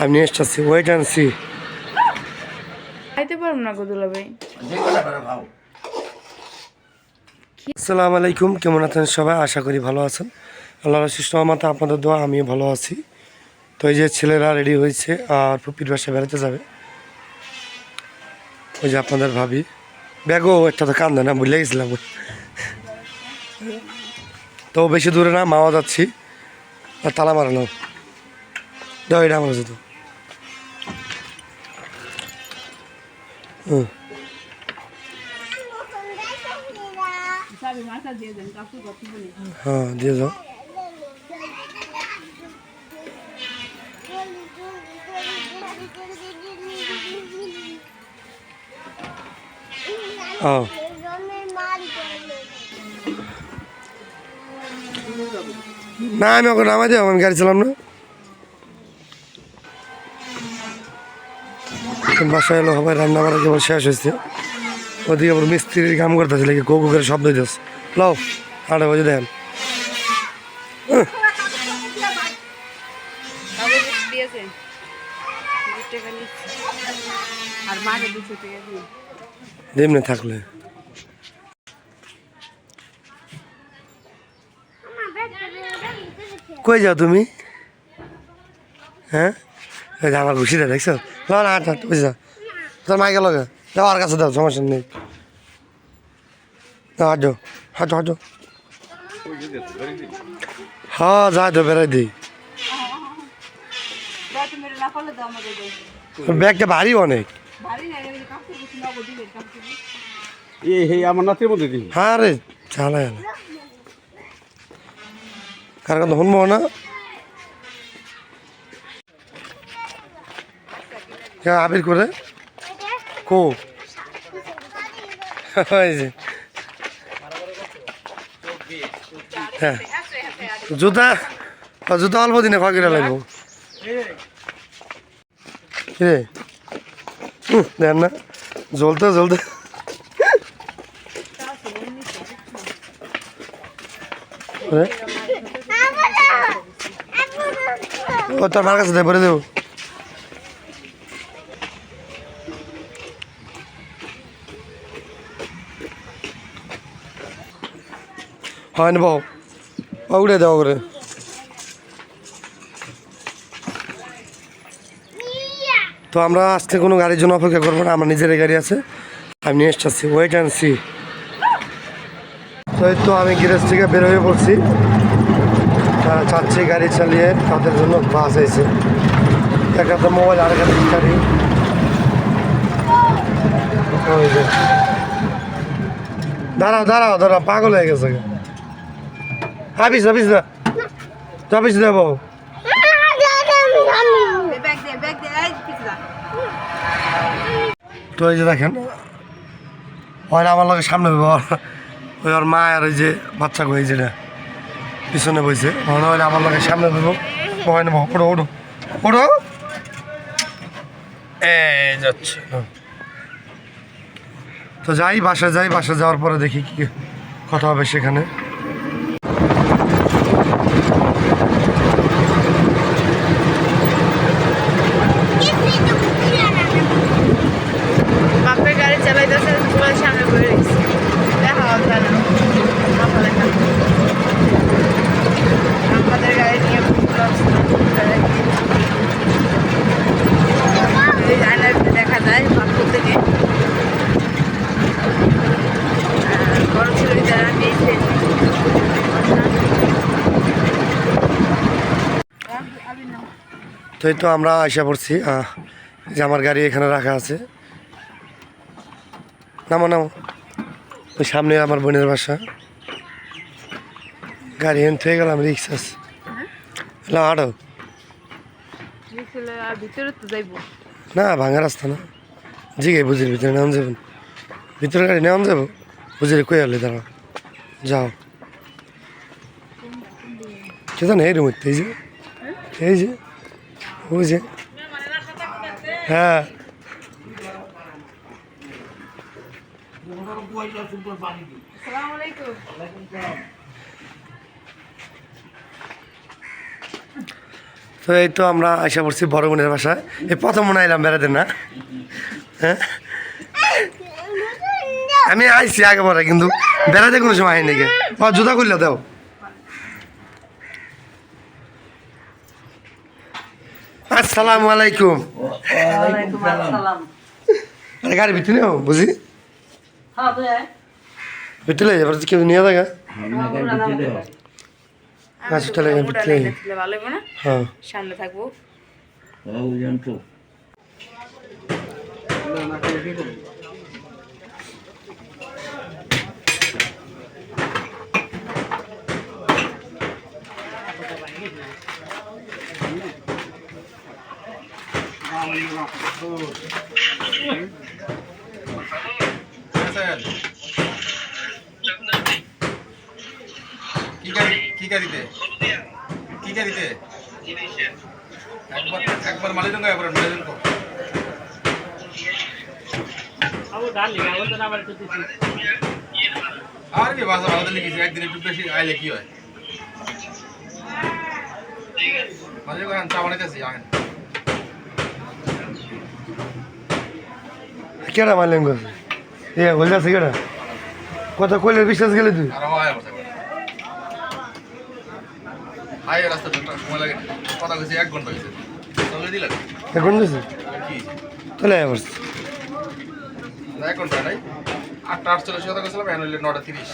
আমি নিয়ে এসছি ওয়েট অ্যান্ড সি খাইতে পারব না গদুলা ভাই। আসসালামু আলাইকুম কেমন আছেন সবাই? আশা করি ভালো আছেন। আল্লাহ শিষ্ট মাতা আপনাদের দোয়া আমিও ভালো আছি। তো এই যে ছেলেরা রেডি হয়েছে আর পুপির বাসায় বেড়াতে যাবে। ওই যে আপনাদের ভাবি। ব্যাগও একটা তো কান্দে না বুঝলে গেছিলাম। তো বেশি দূরে না মাওয়া যাচ্ছি। আর তালা মারানো দাও এটা আমার কাছে হ্যাঁ দিয়ে যাও না আমি ওকে নামাই দেবো আমি গাড়ি চালাম না। বাসায় এলো, সবাই রান্না বান্না কেবল শেষ হয়েছে। ওদিকে আবার মিস্ত্রির কাম করতেছে নাকি গো গো করে শব্দ দিতেছে লও আড়ে বাজে দেখেন। দেমনে থাকলে। কই যাও তুমি? হ্যাঁ? আমার ঘুষিটা দেখছ? লাও না হাট হাট বুঝছ? তোর মাইকে লগে। যাও আর কাছে দাও সমস্যা নেই। হাঁটো হাঁটো হাঁটো। হ্যাঁ যাই তো বেড়াই দিই। না ব্যাগটা ভারী অনেক। না হ্যাঁ রে চালা না। কার কথা শুনব না? আবির করে। কো। হ্যাঁ। জুতা জুতা অল্প দিনে কিনা লাগবো। রে? দেন না। জ্বলতে জ্বলতে। ও, তোর মার কাছে দেবো। হয় না বাবু উড়ে দেওয়া করে। তো আমরা আজকে কোনো গাড়ির জন্য অপেক্ষা করব না, আমার নিজের গাড়ি আছে। আমি নিয়ে এসছি ওয়েট অ্যান্ড সি তো আমি গ্যারেজ থেকে বের হয়ে পড়ছি। তারা চাচ্ছে গাড়ি চালিয়ে তাদের জন্য বাস এসে। একটা তো মোবাইল আর একটা গাড়ি। দাঁড়াও দাঁড়াও দাঁড়াও, পাগল হয়ে গেছে। হাবিস হাবিস না। দে এই পিছলা তো এই যে দেখেন, ওই আমার লোকের সামনে। ওই ওর মা আর ওই যে বাচ্চা কই যেটা পিছনে বইছে। ওখানে ওই আমার লোকের সামনে দেবো ভয় নেব ওড়ো ওড়ো ওড়ো এই যাচ্ছে। তো যাই বাসা যাই বাসা যাওয়ার পরে দেখি কি কথা হবে সেখানে বাপের গাড়ি চালাইতেছে তোমার সামনে বয়ে রয়েছে দেখা হবে না মাথা লেখা আমাদের গাড়ি নিয়ে এই আয়নার ভিতরে দেখা যায় বাপুর থেকে আর বড় ছেলে যারা নিয়েছে তো এই তো আমরা আশা পড়ছি যে আমার গাড়ি এখানে রাখা আছে। নামো নামো। ওই সামনে আমার বোনের বাসা। গাড়ি এন থেকে গেলাম রিক্সা আছে। ছেলে ভিতরে না ভাঙা রাস্তা না। জিগে বুঝির ভিতরে নেওয়া যাবেন ভিতরে গাড়ি নেওয়া যাব? বুঝিরে কই আলে দাঁড়াও। যাও। কেতা নেই রুম এই যে। এই যে। যে হ্যাঁ। তো এই তো আমরা আশা করছি বড় বোনের বাসায়। এই প্রথম মনে এলাম বেড়াতে না। হ্যাঁ। আমি আইছি আগে পরে, কিন্তু বেড়াতে কোনো সময় আইনি ও, জুতা করলে দাও। আসসালামু আলাইকুম। আরে গাড়ি ভিতরে নেও বুঝি? ভিতরে এবার কেউ নিয়ে দেখা। আচ্ছা তাহলে ভিতরে না? হ্যাঁ। সামনে থাকব। কি গাড়ি কি গাড়িতে কি গাড়িতে একবার একবার মালিক একবার মালিক আর কি বাসা ভালো লিখেছি একদিন একটু বেশি আইলে কি হয় মাঝে কখন চা বানাইতেছি আহেন কেডা মারলেন গো? এ বলতে আছে কেডা? কথা কইলে বিশ্বাস গেলে তুই। হয় এখন দিছি চলে আয় বস এক ঘণ্টা নাই। আটটা আটচল্লিশ কথা গেছিলাম এখন নটা তিরিশ।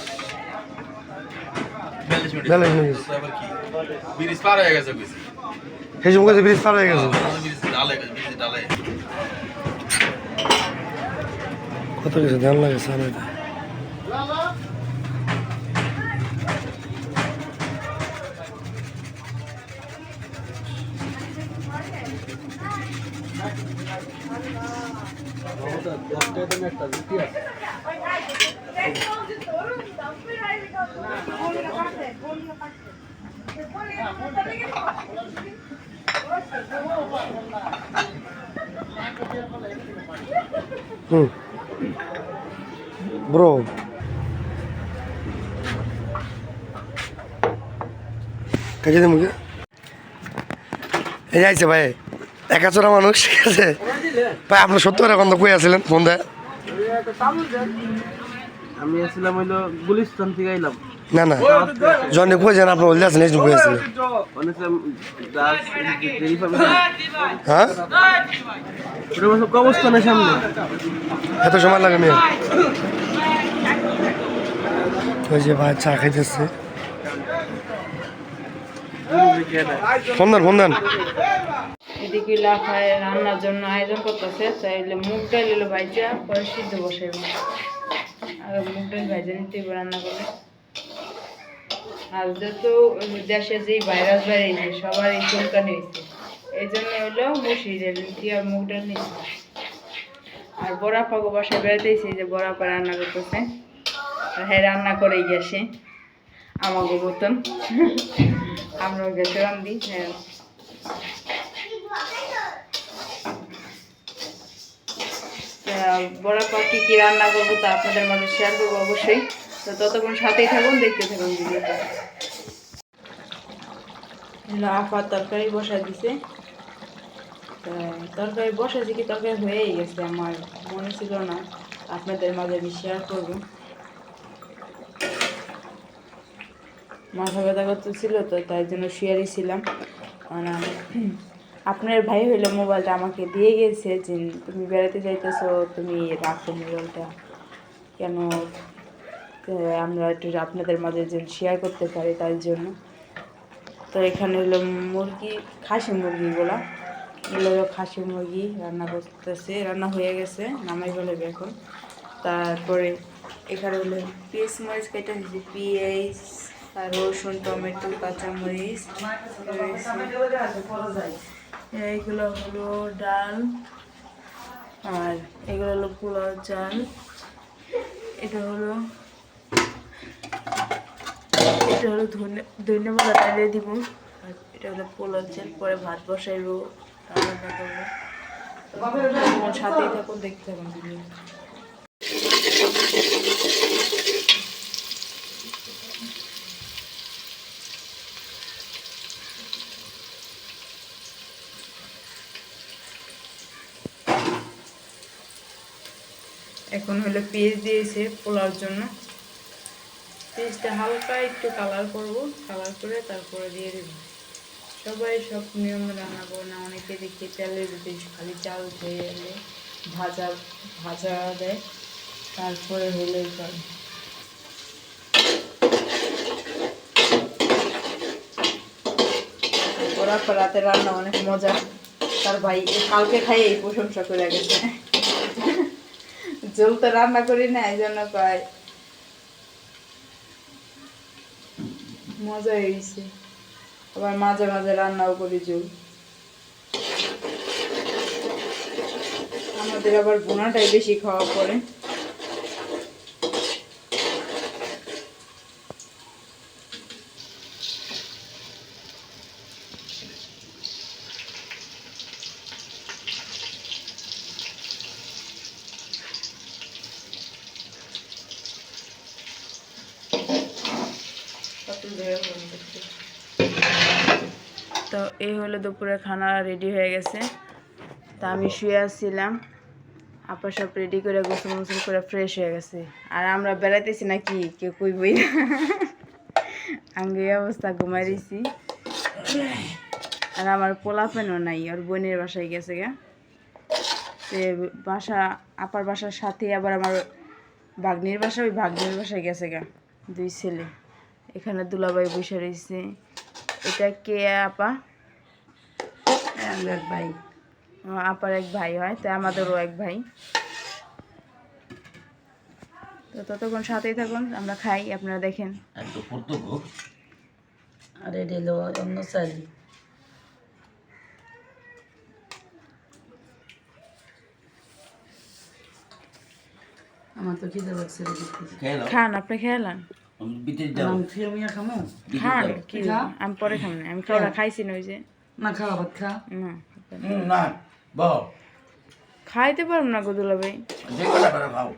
ব্রিজ পার হয়ে গেছে কইছি সেই সময় ব্রিজ পার হয়ে গেছে। ডালে গেছে ব্রিজ ডালে। কত গেছে ধান লাগে সামনে হুম। ব্রো কাজে দে মুখে। এই যাইছে ভাই একাচরা মানুষ ঠিক আছে? ভাই আপনার সত্য করে এখন তো কই আছিলেন? ফোন দেয় আমি আসছিলাম হইল গুলিস্তান থেকে আইলাম। না না। জনে কই যান আপনি বলতে আছেন এই কই ফার্মে হ্যাঁ? কবস্থানের সামনে। এত সময় লাগে মেয়ে ওই যে ভাই চা খাইতেছে। ফোন দেন ফোন দেন এদিকে লাফায় রান্নার জন্য আয়োজন করতেছে তাইলে মুগ ডাল এলো ভাইজা পরে সিদ্ধ আর মুগ ডাল ভাইজা নিতে রান্না করলে আর যেহেতু দেশে যেই ভাইরাস বেড়েছে সবার এই চুলকানি হয়েছে এই জন্য হলো আর মুগ ডাল নিচ্ছে আর বড়া পাগো বাসায় বেড়াতেছি যে বড়া পা রান্না করতেছে। হ্যাঁ রান্না করেই গেছে। আমাকে মতন। আমরাও গেছে রান্ধি হ্যাঁ বড় পর কী কী রান্না করব তা আপনাদের মাঝে শেয়ার করব অবশ্যই। তো ততক্ষণ সাথেই থাকুন, দেখতে থাকুন ভিডিওটা। আফা তরকারি বসা দিছে। তরকারি বসাইছে কি তরকারি হয়েই গেছে আমার, মনে ছিল না। আপনাদের মাঝে আমি শেয়ার করব। মাথা ব্যথা করতেছিল তো তাই জন্য শেয়ারই ছিলাম। মানে আপনার ভাই হইল মোবাইলটা আমাকে দিয়ে গেছে যে, তুমি বেড়াতে যাইতেছো, তুমি রাখো মোবাইলটা। কেন আমরা একটু আপনাদের মাঝে যে শেয়ার করতে পারি তার জন্য। তো এখানে হলো মুরগি, খাসি মুরগিগুলা এগুলো হলো খাসি মুরগি, রান্না করতেছে, রান্না হয়ে গেছে, নামাই বলে এখন। তারপরে এখানে হলো পিস মরিচ কেটে আর রসুন, টমেটো, কাঁচামরিচ। এইগুলো হলো ডাল, আর এগুলো হলো পোলাও চাল। এটা হলো এটা হলো ধনে, ধন্যবাদ ডালে দিব। আর এটা হলো পোলাও চাল, পরে ভাত বসাইব রান্না সাথেই থাকুন, দেখতে থাকুন। এখন হলো পেঁয়াজ দিয়েছে পোলার জন্য। পেঁয়াজটা হালকা একটু কালার করব কালার করে তারপরে দিয়ে দেব। সবাই সব নিয়ম রান্না করে না, অনেকে দেখি তেলের ভিতরে খালি চাল এলে ভাজা ভাজা দেয়। তারপরে হলে করে ওরা রাতে রান্না অনেক মজা। তার ভাই কালকে খাই এই প্রশংসা করে গেছে। জল তো রান্না করি না, এই জন্য কয়, মজা হয়েছে আবার মাঝে মাঝে রান্নাও করি জল আমাদের আবার বোনাটাই বেশি খাওয়া পড়ে। তো এই হলো দুপুরে খানা রেডি হয়ে গেছে। তা আমি শুয়ে আসছিলাম। আপা সব রেডি করে গোসল মোসল করে ফ্রেশ হয়ে গেছে। আর আমরা বেড়াইতেছি নাকি? কেউ কইবই না। এই অবস্থা ঘুমাই দিছি আর আমার পোলা পেনও নাই, ওর বোনের বাসায় গেছে গা। সে বাসা, আপার বাসার সাথে আবার আমার ভাগ্নির বাসা, ওই ভাগ্নির বাসায় গেছে গা। দুই ছেলে। এখানে দুলাভাই বসে রয়েছে এটা কে আপা এক ভাই। আপার এক ভাই হয় তো আমাদেরও এক ভাই। তো ততক্ষণ সাথেই থাকুন আমরা খাই আপনারা দেখেন। আর এটা হলো অন্য চালি আমার তো খিদে লাগছে খান আপনি খেলান নাম খেয়ে মিয়া খামো খান কি? আমি পরে খাম না আমি খাওয়া খাইছি না ওই যে। না খাওয়া ভাত খা। না না বল খাইতে পারব না গদুলা ভাই। খাও?